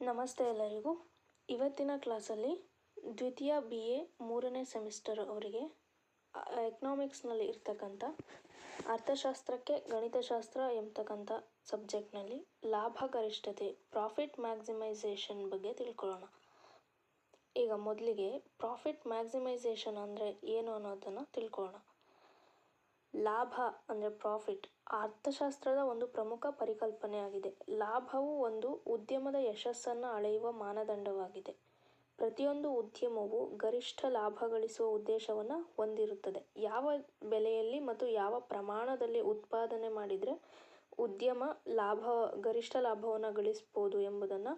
ನಮಸ್ತೆ ಎಲ್ಲರಿಗೂ. ಇವತ್ತಿನ ಕ್ಲಾಸಲ್ಲಿ ದ್ವಿತೀಯ ಬಿ ಎ ಮೂರನೇ ಸೆಮಿಸ್ಟರ್ ಅವರಿಗೆ ಎಕನಾಮಿಕ್ಸ್ನಲ್ಲಿ ಇರ್ತಕ್ಕಂಥ ಅರ್ಥಶಾಸ್ತ್ರಕ್ಕೆ ಗಣಿತಶಾಸ್ತ್ರ ಎಂಬತಕ್ಕಂಥ ಸಬ್ಜೆಕ್ಟ್ನಲ್ಲಿ ಲಾಭ, ಗರಿಷ್ಠತೆ ಪ್ರಾಫಿಟ್ ಮ್ಯಾಕ್ಸಿಮೈಸೇಷನ್ ಬಗ್ಗೆ ತಿಳ್ಕೊಳ್ಳೋಣ. ಈಗ ಮೊದಲಿಗೆ ಪ್ರಾಫಿಟ್ ಮ್ಯಾಕ್ಸಿಮೈಸೇಷನ್ ಅಂದರೆ ಏನು ಅನ್ನೋದನ್ನು ತಿಳ್ಕೊಳ್ಳೋಣ. ಲಾಭ ಅಂದರೆ ಪ್ರಾಫಿಟ್ ಅರ್ಥಶಾಸ್ತ್ರದ ಒಂದು ಪ್ರಮುಖ ಪರಿಕಲ್ಪನೆಯಾಗಿದೆ. ಲಾಭವು ಒಂದು ಉದ್ಯಮದ ಯಶಸ್ಸನ್ನು ಅಳೆಯುವ ಮಾನದಂಡವಾಗಿದೆ. ಪ್ರತಿಯೊಂದು ಉದ್ಯಮವು ಗರಿಷ್ಠ ಲಾಭ ಗಳಿಸುವ ಉದ್ದೇಶವನ್ನು ಹೊಂದಿರುತ್ತದೆ. ಯಾವ ಬೆಲೆಯಲ್ಲಿ ಮತ್ತು ಯಾವ ಪ್ರಮಾಣದಲ್ಲಿ ಉತ್ಪಾದನೆ ಮಾಡಿದರೆ ಉದ್ಯಮ ಲಾಭ, ಗರಿಷ್ಠ ಲಾಭವನ್ನು ಗಳಿಸ್ಬೋದು ಎಂಬುದನ್ನು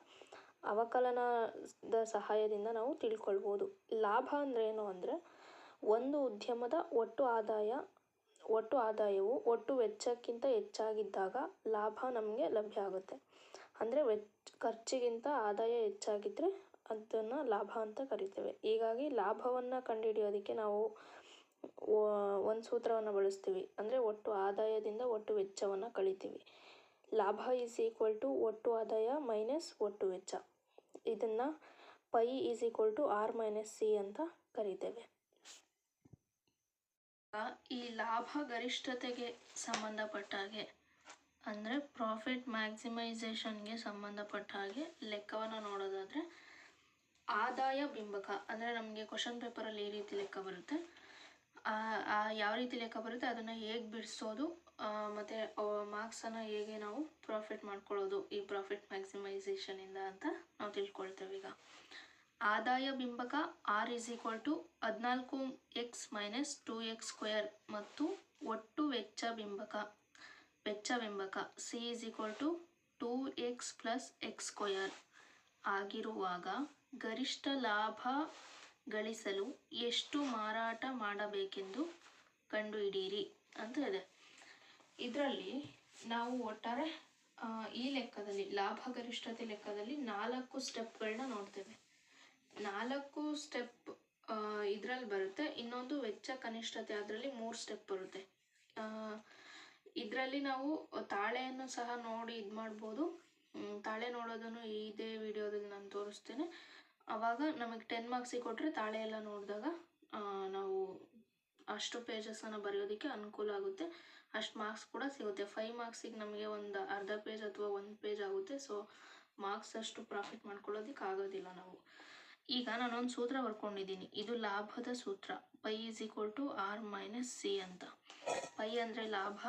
ಅವಕಲನದ ಸಹಾಯದಿಂದ ನಾವು ತಿಳ್ಕೊಳ್ಬೋದು. ಲಾಭ ಅಂದರೆ ಏನು ಅಂದರೆ ಒಂದು ಉದ್ಯಮದ ಒಟ್ಟು ಆದಾಯ ಒಟ್ಟು ಆದಾಯವು ಒಟ್ಟು ವೆಚ್ಚಕ್ಕಿಂತ ಹೆಚ್ಚಾಗಿದ್ದಾಗ ಲಾಭ ನಮಗೆ ಲಭ್ಯ ಆಗುತ್ತೆ. ಅಂದರೆ ವೆಚ್ಚ ಖರ್ಚಿಗಿಂತ ಆದಾಯ ಹೆಚ್ಚಾಗಿದ್ದರೆ ಅದನ್ನು ಲಾಭ ಅಂತ ಕರಿತೇವೆ. ಹೀಗಾಗಿ ಲಾಭವನ್ನು ಕಂಡುಹಿಡಿಯೋದಕ್ಕೆ ನಾವು ಒಂದು ಸೂತ್ರವನ್ನು ಬಳಸ್ತೀವಿ. ಅಂದರೆ ಒಟ್ಟು ಆದಾಯದಿಂದ ಒಟ್ಟು ವೆಚ್ಚವನ್ನು ಕಳಿತೀವಿ. ಲಾಭ ಈಸ್ ಈಕ್ವಲ್ ಟು ಒಟ್ಟು ಆದಾಯ ಮೈನಸ್ ಒಟ್ಟು ವೆಚ್ಚ. ಇದನ್ನು pi is equal to R minus C ಅಂತ ಕರಿತೇವೆ. ಈ ಲಾಭ ಗರಿಷ್ಠತೆಗೆ ಸಂಬಂಧಪಟ್ಟ ಹಾಗೆ, ಅಂದರೆ ಪ್ರಾಫಿಟ್ ಮ್ಯಾಕ್ಸಿಮೈಸೇಷನ್ಗೆ ಸಂಬಂಧಪಟ್ಟ ಹಾಗೆ ಲೆಕ್ಕವನ್ನು ನೋಡೋದಾದರೆ ಆದಾಯ ಬಿಂಬಕ, ಅಂದರೆ ನಮಗೆ ಕ್ವಶನ್ ಪೇಪರಲ್ಲಿ ಈ ರೀತಿ ಲೆಕ್ಕ ಬರುತ್ತೆ. ಯಾವ ರೀತಿ ಲೆಕ್ಕ ಬರುತ್ತೆ ಅದನ್ನು ಹೇಗೆ ಬಿಡಿಸೋದು ಮತ್ತು ಮಾರ್ಕ್ಸನ್ನು ಹೇಗೆ ನಾವು ಪ್ರಾಫಿಟ್ ಮಾಡ್ಕೊಳ್ಳೋದು ಈ ಪ್ರಾಫಿಟ್ ಮ್ಯಾಕ್ಸಿಮೈಸೇಷನಿಂದ ಅಂತ ನಾವು ತಿಳ್ಕೊಳ್ತೇವೆ ಈಗ. ಆದಾಯ ಬಿಂಬಕ ಆರ್ ಇಸ್ ಈಕ್ವಲ್ ಟು ಹದಿನಾಲ್ಕು x minus two x square ಮತ್ತು ಒಟ್ಟು ವೆಚ್ಚ ಬಿಂಬಕ. ವೆಚ್ಚ ಬಿಂಬಕ C is equal to two x plus x square ಆಗಿರುವಾಗ ಗರಿಷ್ಠ ಲಾಭ ಗಳಿಸಲು ಎಷ್ಟು ಮಾರಾಟ ಮಾಡಬೇಕೆಂದು ಕಂಡುಹಿಡಿಯಿರಿ ಅಂತ ಇದೆ. ಇದರಲ್ಲಿ ನಾವು ಒಟ್ಟಾರೆ ಈ ಲೆಕ್ಕದಲ್ಲಿ, ಲಾಭ ಗರಿಷ್ಠತೆ ಲೆಕ್ಕದಲ್ಲಿ ನಾಲ್ಕು ಸ್ಟೆಪ್ಗಳನ್ನ ನೋಡ್ತೇವೆ. ನಾಲ್ಕು ಸ್ಟೆಪ್ ಇದರಲ್ಲಿ ಬರುತ್ತೆ. ಇನ್ನೊಂದು ವೆಚ್ಚ, ಕನಿಷ್ಠತೆ ಅದರಲ್ಲಿ ಮೂರು ಸ್ಟೆಪ್ ಬರುತ್ತೆ. ಇದರಲ್ಲಿ ನಾವು ತಾಳೆಯನ್ನು ಸಹ ನೋಡಿ ಇದು ಮಾಡ್ಬೋದು. ತಾಳೆ ನೋಡೋದನ್ನು ಇದೇ ವಿಡಿಯೋದಲ್ಲಿ ನಾನು ತೋರಿಸ್ತೇನೆ. ಆವಾಗ ನಮಗೆ ಟೆನ್ ಮಾರ್ಕ್ಸಿಗೆ ಕೊಟ್ಟರೆ ತಾಳೆ ಎಲ್ಲ ನೋಡಿದಾಗ ನಾವು ಅಷ್ಟು ಪೇಜಸನ್ನು ಬರೆಯೋದಕ್ಕೆ ಅನುಕೂಲ ಆಗುತ್ತೆ. ಅಷ್ಟು ಮಾರ್ಕ್ಸ್ ಕೂಡ ಸಿಗುತ್ತೆ. ಫೈವ್ ಮಾರ್ಕ್ಸಿಗೆ ನಮಗೆ ಒಂದು ಅರ್ಧ ಪೇಜ್ ಅಥವಾ ಒಂದು ಪೇಜ್ ಆಗುತ್ತೆ. ಸೊ ಮಾರ್ಕ್ಸ್ ಅಷ್ಟು ಪ್ರಾಫಿಟ್ ಮಾಡ್ಕೊಳ್ಳೋದಕ್ಕೆ ಆಗೋದಿಲ್ಲ ನಾವು. ಈಗ ನಾನೊಂದು ಸೂತ್ರ ಬರ್ಕೊಂಡಿದ್ದೀನಿ. ಇದು ಲಾಭದ ಸೂತ್ರ. Pi is equal to R minus C ಅಂತ. ಪೈ ಅಂದರೆ ಲಾಭ,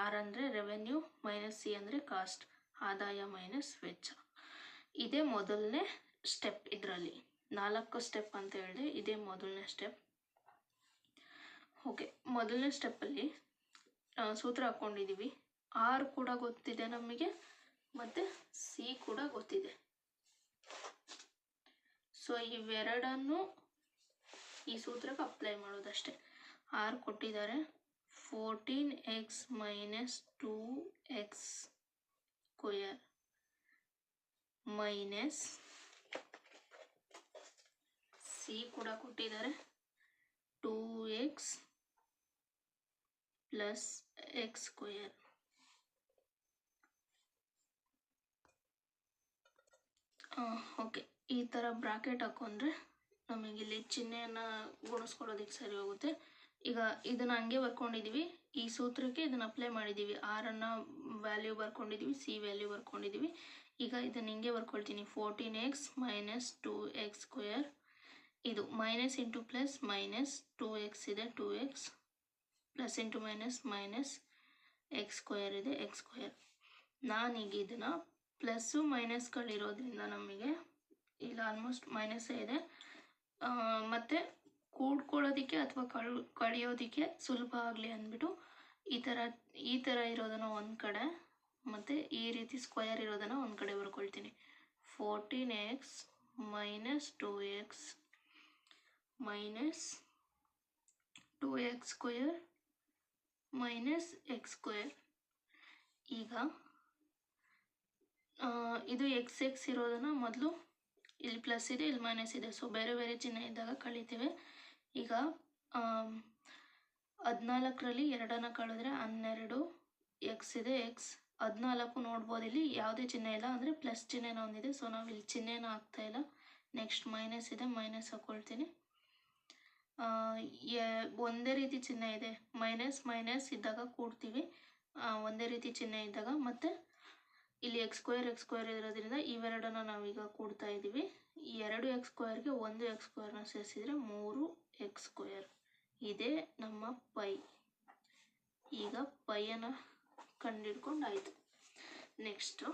ಆರ್ ಅಂದರೆ ರೆವೆನ್ಯೂ, ಮೈನಸ್ ಸಿ ಅಂದರೆ ಕಾಸ್ಟ್, ಆದಾಯ ಮೈನಸ್ ವೆಚ್ಚ. ಇದೇ ಮೊದಲನೇ ಸ್ಟೆಪ್ ಇದರಲ್ಲಿ. ನಾಲ್ಕು ಸ್ಟೆಪ್ ಅಂತ ಹೇಳಿದೆ, ಇದೇ ಮೊದಲನೇ ಸ್ಟೆಪ್. ಓಕೆ, ಮೊದಲನೇ ಸ್ಟೆಪ್ಪಲ್ಲಿ ಸೂತ್ರ ಹಾಕ್ಕೊಂಡಿದ್ದೀವಿ ಆರ್ ಕೂಡ ಗೊತ್ತಿದೆ ನಮಗೆ, ಮತ್ತು ಸಿ ಕೂಡ ಗೊತ್ತಿದೆ. ಸೊ ಇವೆರಡನ್ನು ಈ ಸೂತ್ರಕ್ಕೆ ಅಪ್ಲೈ ಮಾಡೋದಷ್ಟೇ. ಆರ್ ಕೊಟ್ಟಿದ್ದಾರೆ. Fourteen x minus two x square minus C ಕೂಡ ಕೊಟ್ಟಿದ್ದಾರೆ. Two x plus x square okay ಈ ಥರ ಬ್ರಾಕೆಟ್ ಹಾಕೊಂಡ್ರೆ ನಮಗೆ ಇಲ್ಲಿ ಚಿಹ್ನೆಯನ್ನು ಗುಣಿಸ್ಕೊಳ್ಳೋದಕ್ಕೆ ಸರಿ ಹೋಗುತ್ತೆ. ಈಗ ಇದನ್ನು ಹಂಗೆ ಬರ್ಕೊಂಡಿದ್ದೀವಿ ಈ ಸೂತ್ರಕ್ಕೆ ಇದನ್ನು ಅಪ್ಲೈ ಮಾಡಿದ್ದೀವಿ ಆರನ್ನು ವ್ಯಾಲ್ಯೂ ಬರ್ಕೊಂಡಿದ್ದೀವಿ ಸಿ ವ್ಯಾಲ್ಯೂ ಬರ್ಕೊಂಡಿದ್ದೀವಿ ಈಗ ಇದನ್ನು ಹಿಂಗೆ ಬರ್ಕೊಳ್ತೀನಿ. Fourteen x minus two x square ಇದು minus into plus minus two x ಇದೆ. Two x plus into minus minus x square ಇದೆ. ಎಕ್ಸ್ ಸ್ಕ್ವೇರ್ ನಾನೀಗ ಇದನ್ನು ಪ್ಲಸ್ಸು ಮೈನಸ್ಗಳಿರೋದ್ರಿಂದ ನಮಗೆ ಇಲ್ಲಿ ಆಲ್ಮೋಸ್ಟ್ ಮೈನಸ್ಸೇ ಇದೆ. ಮತ್ತು ಕೂಡ್ಕೊಳ್ಳೋದಕ್ಕೆ ಅಥವಾ ಕಳ್, ಕಳಿಯೋದಕ್ಕೆ ಸುಲಭ ಆಗಲಿ ಅಂದ್ಬಿಟ್ಟು ಈ ಥರ ಈ ಥರ ಇರೋದನ್ನು ಒಂದು ಕಡೆ, ಮತ್ತು ಈ ರೀತಿ ಸ್ಕ್ವಯರ್ ಇರೋದನ್ನು ಒಂದು ಕಡೆ ಬರ್ಕೊಳ್ತೀನಿ. Fourteen x minus two x minus two x square minus x square ಈಗ ಇದು ಎಕ್ಸ್ ಎಕ್ಸ್ ಇರೋದನ್ನು ಮೊದಲು ಇಲ್ಲಿ ಪ್ಲಸ್ ಇದೆ, ಇಲ್ಲಿ ಮೈನಸ್ ಇದೆ. ಸೊ ಬೇರೆ ಬೇರೆ ಚಿಹ್ನೆ ಇದ್ದಾಗ ಕಳಿತೇವೆ. ಈಗ ಹದಿನಾಲ್ಕರಲ್ಲಿ ಎರಡನ್ನು ಕಳೆದ್ರೆ ಹನ್ನೆರಡು ಎಕ್ಸ್ ಇದೆ ಎಕ್ಸ್ ಹದಿನಾಲ್ಕು ನೋಡ್ಬೋದು. ಇಲ್ಲಿ ಯಾವುದೇ ಚಿಹ್ನೆ ಇಲ್ಲ, ಅಂದರೆ ಪ್ಲಸ್ ಚಿಹ್ನೆನ ಒಂದಿದೆ ಸೊ ನಾವು ಇಲ್ಲಿ ಚಿಹ್ನೆನ ಹಾಕ್ತಾ ಇಲ್ಲ. ನೆಕ್ಸ್ಟ್ ಮೈನಸ್ ಇದೆ ಮೈನಸ್ ಹಾಕ್ಕೊಳ್ತೀನಿ ಒಂದೇ ರೀತಿ ಚಿಹ್ನೆ ಇದೆ. ಮೈನಸ್ ಮೈನಸ್ ಇದ್ದಾಗ ಕೂಡ್ತೀವಿ. ಒಂದೇ ರೀತಿ ಚಿಹ್ನೆ ಇದ್ದಾಗ ಮತ್ತೆ ಇಲ್ಲಿ ಎಕ್ಸ್ ಸ್ಕ್ವೇರ್ ಎಕ್ಸ್ ಸ್ಕ್ವೇರ್ ಇರೋದ್ರಿಂದ ಇವೆರಡನ್ನ ನಾವೀಗ ಕೂಡ್ತಾ ಇದ್ದೀವಿ. ಈ ಎರಡು ಎಕ್ಸ್ ಸ್ಕ್ವೇರ್ಗೆ ಒಂದು ಎಕ್ಸ್ ಸ್ಕ್ವೇರ್ನ ಸೇರಿಸಿದ್ರೆ ಮೂರು ಎಕ್ಸ್ ಸ್ಕ್ವೇರ್ ಇದೇ ನಮ್ಮ ಪೈ. ಈಗ ಪೈಯನ್ನು ಕಂಡಿಡ್ಕೊಂಡು ಆಯಿತು ನೆಕ್ಸ್ಟು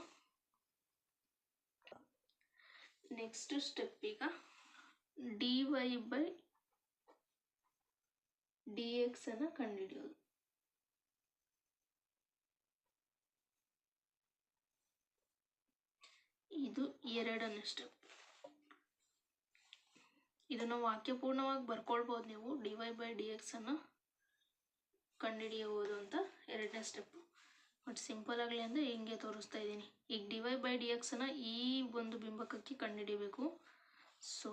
ನೆಕ್ಸ್ಟ್ ಸ್ಟೆಪ್ ಈಗ ಡಿ ವೈ ಬೈ ಡಿ ಎಕ್ಸನ್ನು ಕಂಡುಹಿಡಿಯೋದು ಇದು ಎರಡನೇ ಸ್ಟೆಪ್ ಇದನ್ನು ವಾಕ್ಯಪೂರ್ಣವಾಗಿ ಬರ್ಕೊಳ್ಬೋದು ನೀವು D Y by D X ಅನ್ನು ಕಂಡುಹಿಡಿಯಬಹುದು ಅಂತ ಎರಡನೇ ಸ್ಟೆಪ್ ಬಟ್ ಸಿಂಪಲ್ ಆಗಲಿ ಅಂದರೆ ಹಿಂಗೆ ತೋರಿಸ್ತಾ ಇದ್ದೀನಿ. ಈಗ ಡಿ ವೈ ಬೈ ಡಿ ಎಕ್ಸನ್ನು ಈ ಒಂದು ಬಿಂಬಕಕ್ಕೆ ಕಂಡುಹಿಡಿಬೇಕು. ಸೊ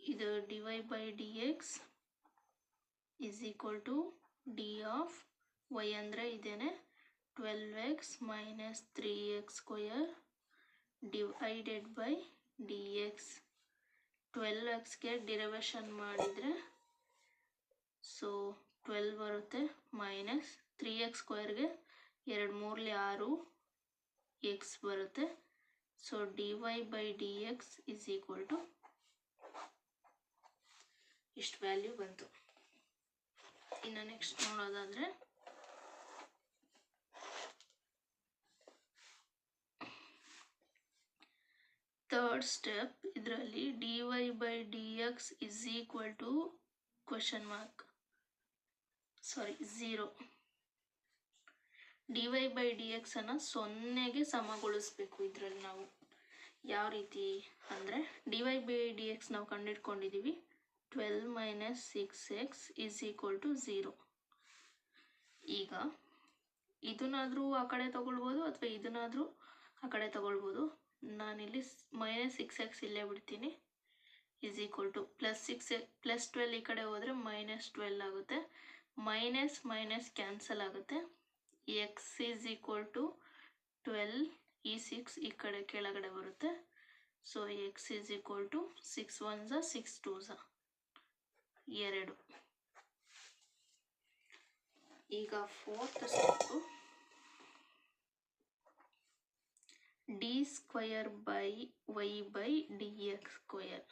ಇದು D Y by D X is equal to D of Y ಅಂದರೆ ಇದೇನೆ twelve x minus three x square divided by D X twelve ಎಕ್ಸ್ಗೆ derivation ಮಾಡಿದರೆ ಸೊ ಟ್ವೆಲ್ ಬರುತ್ತೆ ಮೈನಸ್ ತ್ರೀ ಎಕ್ಸ್ ಸ್ಕ್ವೇರ್ಗೆ ಎರಡು ಮೂರಲಿ ಆರು ಎಕ್ಸ್ ಬರುತ್ತೆ. So D Y by D X is equal to ಇಷ್ಟು ವ್ಯಾಲ್ಯೂ ಬಂತು. ಇನ್ನು ನೆಕ್ಸ್ಟ್ ನೋಡೋದಾದರೆ ಥರ್ಡ್ ಸ್ಟೆಪ್ ಇದರಲ್ಲಿ D Y by D X is equal to question mark sorry zero D Y by D ಎಕ್ಸನ್ನು ಸೊನ್ನೆಗೆ ಸಮಗೊಳಿಸ್ಬೇಕು ಇದರಲ್ಲಿ ನಾವು. ಯಾವ ರೀತಿ ಅಂದರೆ D Y by D X ನಾವು ಕಂಡಿಡ್ಕೊಂಡಿದ್ದೀವಿ twelve minus six x is equal to zero ಈಗ ಇದನ್ನಾದರೂ ಆ ಕಡೆ ತಗೊಳ್ಬೋದು ಅಥವಾ ಇದನ್ನಾದರೂ ಆ ಕಡೆ ತಗೊಳ್ಬೋದು. ನಾನಿಲ್ಲಿ ಮೈನಸ್ ಸಿಕ್ಸ್ ಎಕ್ಸ್ ಇಲ್ಲೇ ಬಿಡ್ತೀನಿ. Is equal to plus six plus twelve ಈ ಕಡೆ ಹೋದರೆ ಮೈನಸ್ ಟ್ವೆಲ್ ಆಗುತ್ತೆ. ಮೈನಸ್ ಮೈನಸ್ ಕ್ಯಾನ್ಸಲ್ ಆಗುತ್ತೆ. X is equal to twelve ಈ ಸಿಕ್ಸ್ ಈ ಕಡೆ ಕೆಳಗಡೆ ಬರುತ್ತೆ. So x is equal to six one ಝ six two ಝ ಎರಡು. ಈಗ fourth step D square by Y by D X square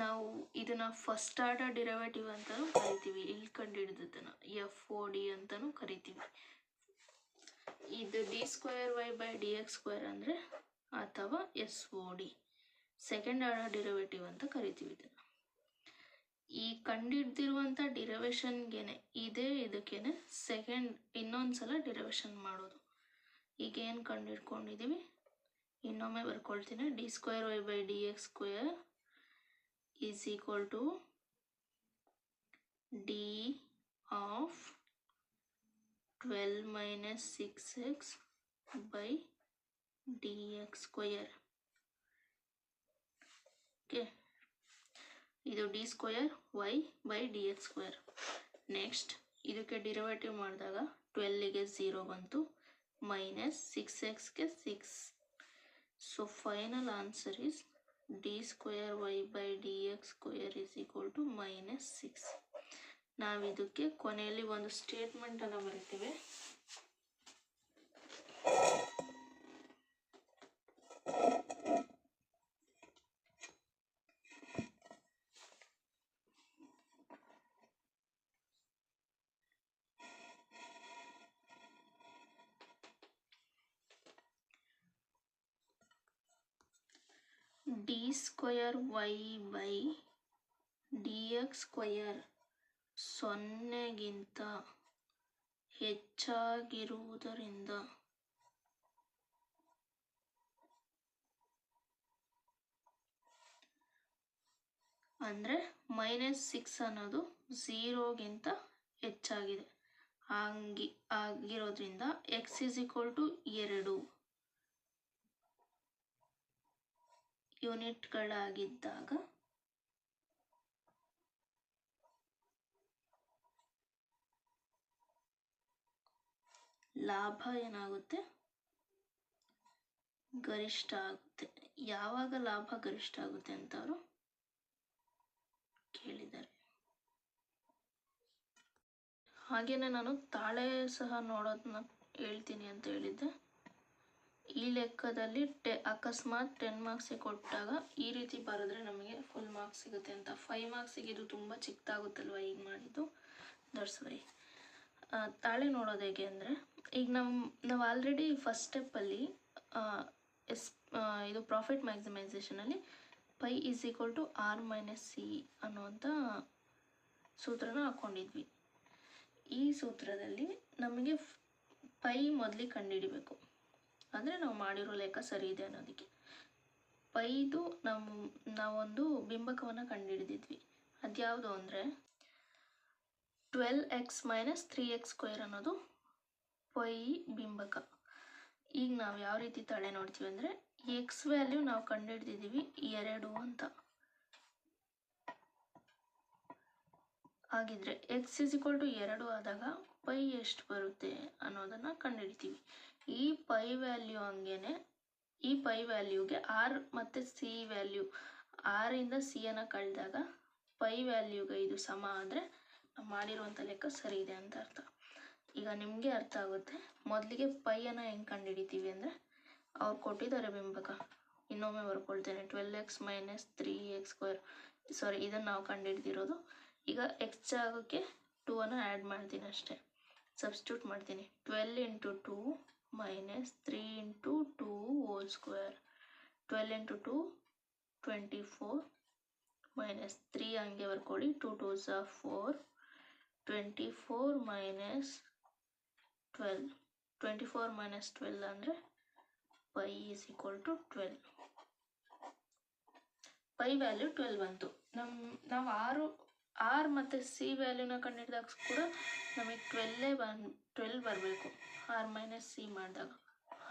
ನಾವು ಇದನ್ನ ಫಸ್ಟ್ ಆರ್ಡರ್ ಡಿರವೇಟಿವ್ ಅಂತಲೂ ಕರಿತೀವಿ. ಇಲ್ಲಿ ಕಂಡುಹಿಡಿದದನ್ನ ಎಫ್ ಒ ಡಿ ಅಂತಾನು ಕರಿತೀವಿ. ಇದು D square Y by D X square ಅಂದರೆ ಅಥವಾ S O D second order derivative ಅಂತ ಕರಿತೀವಿ ಇದನ್ನು. ಈ ಕಂಡಿಡ್ದಿರುವಂಥ ಡಿರವೇಷನ್ಗೆನೆ ಇದೇ ಇದಕ್ಕೇನೆ ಸೆಕೆಂಡ್ ಇನ್ನೊಂದು ಸಲ ಡಿರವೇಷನ್ ಮಾಡೋದು. ಈಗ ಏನು ಕಂಡಿಡ್ಕೊಂಡಿದ್ದೀವಿ ಇನ್ನೊಮ್ಮೆ ಬರ್ಕೊಳ್ತೀನಿ. D square Y by D X square is equal to D of twelve minus six x by D X square okay ಇದು D square Y by D X square next ಇದಕ್ಕೆ derivative ಮಾಡಿದಾಗ ಟ್ವೆಲ್ಗೆ zero ಬಂತು. Minus six ಎಕ್ಸ್ಗೆ six so final answer is D square Y by D X square is equal to minus six ನಾವಿದಕ್ಕೆ ಕೊನೆಯಲ್ಲಿ ಒಂದು ಸ್ಟೇಟ್ಮೆಂಟನ್ನು ಬರಿತೇವೆ D square Y by D x square ಸೊನ್ನೆಗಿಂತ ಹೆಚ್ಚಾಗಿರುವುದರಿಂದ ಅಂದರೆ ಮೈನಸ್ ಸಿಕ್ಸ್ ಅನ್ನೋದು ಝೀರೋಗಿಂತ ಹೆಚ್ಚಾಗಿದೆ. ಹಂಗಿ ಆಗಿರೋದ್ರಿಂದ ಎಕ್ಸ್ ಇಸ್ ಈಕ್ವಲ್ ಟು ಎರಡು. ಯೂನಿಟ್ಗಳಾಗಿದ್ದಾಗ ಲಾಭ ಏನಾಗುತ್ತೆ? ಗರಿಷ್ಠ ಆಗುತ್ತೆ. ಯಾವಾಗ ಲಾಭ ಗರಿಷ್ಠ ಆಗುತ್ತೆ ಅಂತ ಅವರು ಕೇಳಿದ್ದಾರೆ. ಹಾಗೇನೆ ನಾನು ತಾಳೆ ಸಹ ನೋಡೋದನ್ನ ಹೇಳ್ತೀನಿ ಅಂತ ಹೇಳಿದ್ದೆ. ಈ ಲೆಕ್ಕದಲ್ಲಿ ಟೆ, ಅಕಸ್ಮಾತ್ ಟೆನ್ ಮಾರ್ಕ್ಸಿಗೆ ಕೊಟ್ಟಾಗ ಈ ರೀತಿ ಬರೆದ್ರೆ ನಮಗೆ ಫುಲ್ ಮಾರ್ಕ್ಸ್ ಸಿಗುತ್ತೆ ಅಂತ. ಫೈವ್ ಮಾರ್ಕ್ಸಿಗೆ ಇದು ತುಂಬ ಚಿಕ್ಕದಾಗುತ್ತಲ್ವ ಈಗ ಮಾಡಿದ್ದು? ದಟ್ಸ್ ವೈ ತಾಳೆ ನೋಡೋದು ಹೇಗೆ ಅಂದರೆ, ಈಗ ನಾವು ನಾವು ಆಲ್ರೆಡಿ ಫಸ್ಟ್ ಸ್ಟೆಪ್ಪಲ್ಲಿ ಎಸ್ ಇದು profit ಮ್ಯಾಕ್ಸಿಮೈಸೇಷನಲ್ಲಿ pi is equal to R minus C ಅನ್ನುವಂಥ ಸೂತ್ರನ ಹಾಕ್ಕೊಂಡಿದ್ವಿ ಈ ಸೂತ್ರದಲ್ಲಿ ನಮಗೆ ಪೈ ಮೊದಲಿಗೆ ಕಂಡುಹಿಡಿಬೇಕು. ಅಂದರೆ ನಾವು ಮಾಡಿರೋ ಲೆಕ್ಕ ಸರಿ ಇದೆ ಅನ್ನೋದಕ್ಕೆ. ಪೈದು ನಾವು ನಾವೊಂದು ಬಿಂಬಕವನ್ನು ಕಂಡುಹಿಡಿದಿದ್ವಿ ಅದ್ಯಾವುದು ಅಂದರೆ twelve X minus three X square ಅನ್ನೋದು ಪೈ ಬಿಂಬಕ. ಈಗ ನಾವು ಯಾವ ರೀತಿ ತಳೆ ನೋಡ್ತೀವಿ ಅಂದರೆ ಎಕ್ಸ್ ವ್ಯಾಲ್ಯೂ ನಾವು ಕಂಡುಹಿಡ್ದಿದ್ದೀವಿ ಎರಡು ಅಂತ. ಆಗಿದ್ರೆ ಎಕ್ಸ್ ಇಸ್ ಟು ಎರಡು ಆದಾಗ ಪೈ ಎಷ್ಟು ಬರುತ್ತೆ ಅನ್ನೋದನ್ನು ಕಂಡುಹಿಡ್ತೀವಿ ಈ ಪೈ ವ್ಯಾಲ್ಯೂ ಹಂಗೇನೆ, ಈ ಪೈ ವ್ಯಾಲ್ಯೂಗೆ ಆರ್ ಮತ್ತು ಸಿ ವ್ಯಾಲ್ಯೂ ಆರಿಂದ ಸಿಯನ್ನು ಕಳೆದಾಗ ಪೈ ವ್ಯಾಲ್ಯೂಗೆ ಇದು ಸಮ ಆದರೆ ನಾವು ಮಾಡಿರುವಂಥ ಲೆಕ್ಕ ಸರಿ ಇದೆ ಅಂತ ಅರ್ಥ. ಈಗ ನಿಮಗೆ ಅರ್ಥ ಆಗುತ್ತೆ, ಮೊದಲಿಗೆ ಪೈಯನ್ನು ಹೆಂಗೆ ಕಂಡುಹಿಡಿತೀವಿ ಅಂದರೆ ಅವ್ರು ಕೊಟ್ಟಿದ್ದಾರೆ ಬಿಂಬಕ, ಇನ್ನೊಮ್ಮೆ ಬರ್ಕೊಳ್ತೇನೆ. Twelve x minus three x square sorry ಇದನ್ನು ನಾವು ಕಂಡುಹಿಡ್ದಿರೋದು. ಈಗ ಎಕ್ಸ್ ಜಾಗಕ್ಕೆ ಟೂ ಅನ್ನು ಆ್ಯಡ್ ಮಾಡ್ತೀನಿ ಅಷ್ಟೇ. ಸಬ್ಸ್ಟ್ಯೂಟ್ ಮಾಡ್ತೀನಿ. Twelve into two minus three into two whole square twelve into two twenty four minus three ಹಂಗೆ ಬರ್ಕೊಳ್ಳಿ two two ಝ four twenty four minus twelve twenty four minus twelve ಅಂದರೆ pi is equal to twelve pi value twelve ಬಂತು. ನಮ್ಮ ನಾವು ಆರು R ಮತ್ತು C ವ್ಯಾಲ್ಯೂನ ಕಂಡುಹಿಡಿದಾಗ ಕೂಡ ನಮಗೆ ಟ್ವೆಲ್ಲೇ ಬನ್ ಟ್ವೆಲ್ ಬರಬೇಕು. ಆರ್ ಮೈನಸ್ ಸಿ ಮಾಡಿದಾಗ.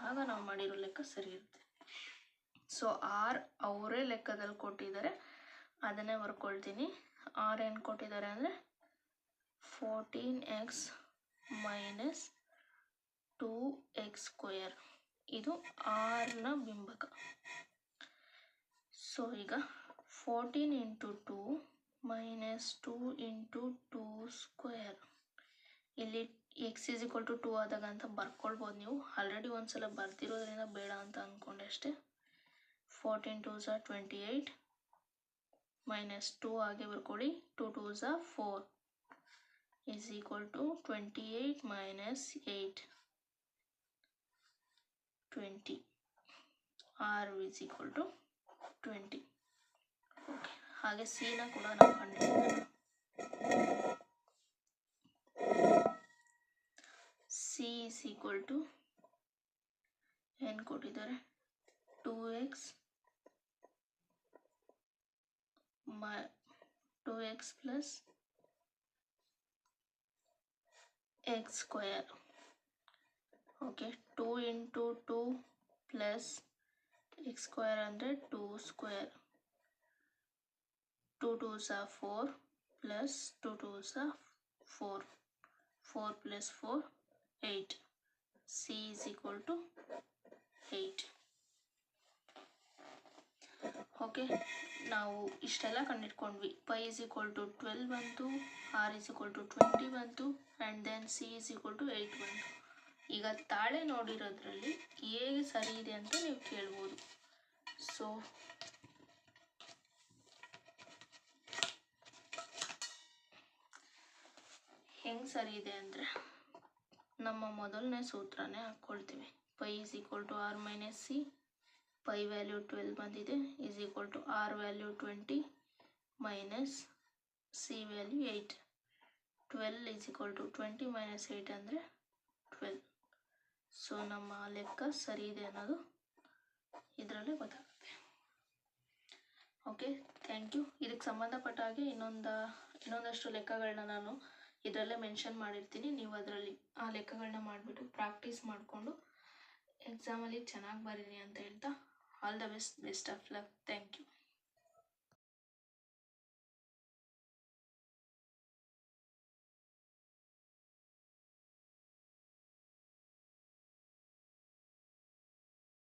ಆಗ ನಾವು ಮಾಡಿರೋ ಲೆಕ್ಕ ಸರಿ ಇರುತ್ತೆ. ಸೊ ಆರ್ ಅವರೇ ಲೆಕ್ಕದಲ್ಲಿ ಕೊಟ್ಟಿದ್ದಾರೆ. ಅದನ್ನೇ ಬರ್ಕೊಳ್ತೀನಿ. ಆರ್ ಏನು ಕೊಟ್ಟಿದ್ದಾರೆ ಅಂದರೆ fourteen x minus two x square. ಇದು ಆರ್ನ ಬಿಂಬಕ. ಸೊ ಈಗ fourteen into two minus two into two square ಇಲ್ಲಿ x is equal to two ಆದಾಗ ಅಂತ ಬರ್ಕೊಳ್ಬೋದು ನೀವು. ಆಲ್ರೆಡಿ ಒಂದ್ಸಲ ಬರ್ತಿರೋದ್ರಿಂದ ಬೇಡ ಅಂತ ಅಂದ್ಕೊಂಡೆ ಅಷ್ಟೇ. ಫೋರ್ಟೀನ್ ಟೂ ಝಾ ಟ್ವೆಂಟಿ ಏಯ್ಟ್ ಮೈನಸ್ ಟೂ ಹಾಗೆ ಬರ್ಕೊಳ್ಳಿ two two Jha four is equal to twenty eight minus eight twenty R is equal to twenty okay ಹಾಗೆ ಸಿನ ಕೂಡ ನಾವು ಕಂಡುಹಿಡಿಯೋಣ ಸಿ ಇಸ್ ಈಕ್ವಲ್ ಟು ಏನು ಕೊಟ್ಟಿದ್ದಾರೆ ಟೂ ಎಕ್ಸ್ ಮ two x plus x square okay two into two plus x square ಅಂದರೆ two square two two is four plus two two Jha four four plus four eight C is equal to eight okay ನಾವು ಇಷ್ಟೆಲ್ಲ ಕಂಡಿಟ್ಕೊಂಡ್ವಿ. Pi is equal to twelve ಬಂತು R is equal to twenty ಬಂತು and then C is equal to eight ಬಂತು. ಈಗ ತಾಳೆ ನೋಡಿರೋದ್ರಲ್ಲಿ ಹೇಗೆ ಸರಿ ಇದೆ ಅಂತ ನೀವು ಕೇಳ್ಬೋದು. ಸೊ ಸರಿ ಇದೆ ಅಂದರೆ ನಮ್ಮ ಮೊದಲನೇ ಸೂತ್ರನೇ ಹಾಕ್ಕೊಳ್ತೀವಿ. Pi is equal to R minus C pi value twelve ಬಂದಿದೆ. Is equal to R value twenty minus C value eight twelve is equal to twenty minus eight ಅಂದರೆ ಟ್ವೆಲ್ ಸೊ ನಮ್ಮ ಲೆಕ್ಕ ಸರಿ ಇದೆ ಅನ್ನೋದು ಇದರಲ್ಲೇ ಗೊತ್ತಾಗುತ್ತೆ. ಓಕೆ ಥ್ಯಾಂಕ್ ಯು ಇದಕ್ಕೆ ಸಂಬಂಧಪಟ್ಟ ಹಾಗೆ ಇನ್ನೊಂದು, ಇನ್ನೊಂದಷ್ಟು ಲೆಕ್ಕಗಳನ್ನ ನಾನು ಇದರಲ್ಲೇ ಮೆನ್ಷನ್ ಮಾಡಿರ್ತೀನಿ. ನೀವು ಅದರಲ್ಲಿ ಆ ಲೆಕ್ಕಗಳನ್ನ ಮಾಡಿಬಿಟ್ಟು ಪ್ರಾಕ್ಟೀಸ್ ಮಾಡಿಕೊಂಡು ಎಕ್ಸಾಮಲ್ಲಿ ಚೆನ್ನಾಗಿ ಬರೀರಿ ಅಂತ ಹೇಳ್ತಾ all the best best of luck thank you